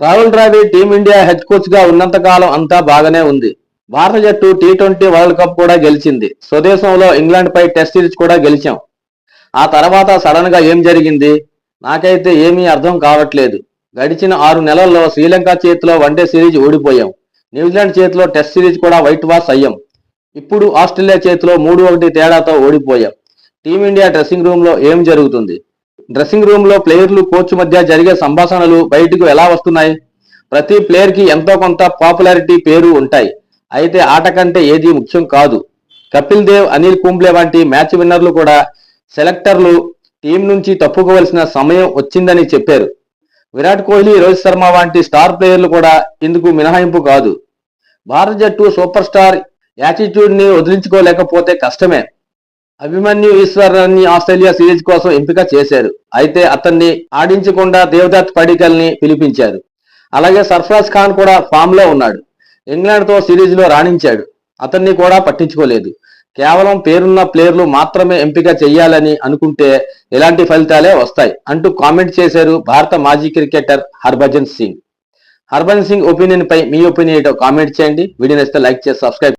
Rahul Dravid team India head కోచ్గా ఉన్నంత కాలం అంతా బాగానే ఉంది. భారత జట్టు టీ ట్వంటీ వరల్డ్ కప్ కూడా గెలిచింది. స్వదేశంలో ఇంగ్లాండ్ పై టెస్ట్ సిరీస్ కూడా గెలిచాం. ఆ తర్వాత సడన్గా ఏం జరిగింది? నాకైతే ఏమీ అర్థం కావట్లేదు. గడిచిన ఆరు నెలల్లో శ్రీలంక చేతిలో వన్డే సిరీస్ ఓడిపోయాం. న్యూజిలాండ్ చేతిలో టెస్ట్ సిరీస్ కూడా వైట్ వాష్ అయ్యాం. ఇప్పుడు ఆస్ట్రేలియా చేతిలో మూడు ఒకటి తేడాతో ఓడిపోయాం. టీమిండియా డ్రెస్సింగ్ రూమ్లో ఏం జరుగుతుంది? డ్రెస్సింగ్ రూమ్లో ప్లేయర్లు కోచ్ మధ్య జరిగే సంభాషణలు బయటకు ఎలా వస్తున్నాయి? ప్రతి ప్లేయర్కి ఎంతో కొంత పాపులారిటీ పేరు ఉంటాయి. అయితే ఆట కంటే ఏది ముఖ్యం కాదు. కపిల్ దేవ్ అనిల్ కుంబ్లే వంటి మ్యాచ్ విన్నర్లు కూడా సెలెక్టర్లు టీం నుంచి తప్పుకోవలసిన సమయం వచ్చిందని చెప్పారు. విరాట్ కోహ్లీ రోహిత్ శర్మ వంటి స్టార్ ప్లేయర్లు కూడా ఇందుకు మినహాయింపు కాదు. భారత జట్టు సూపర్ స్టార్ యాటిట్యూడ్ని వదిలించుకోలేకపోతే కష్టమే. అభిమన్యు ఈశ్వరాన్ని ఆస్ట్రేలియా సిరీస్ కోసం ఎంపిక చేశారు. అయితే అతన్ని ఆడించకుండా దేవదత్ పడికల్ని పిలిపించారు. అలాగే సర్ఫరాజ్ ఖాన్ కూడా ఫామ్లో ఉన్నాడు. ఇంగ్లాండ్తో సిరీస్లో రాణించాడు. అతన్ని కూడా పట్టించుకోలేదు. కేవలం పేరున్న ప్లేయర్లు మాత్రమే ఎంపిక చేయాలని అనుకుంటే ఎలాంటి ఫలితాలే వస్తాయి అంటూ కామెంట్ చేశారు భారత మాజీ క్రికెటర్ హర్భజన్ సింగ్. హర్భజన్ సింగ్ ఒపీనియన్ పై మీ ఒపీనియన్ ఏంటో కామెంట్ చేయండి. వీడియో నచ్చితే లైక్ చేసి సబ్స్క్రైబ్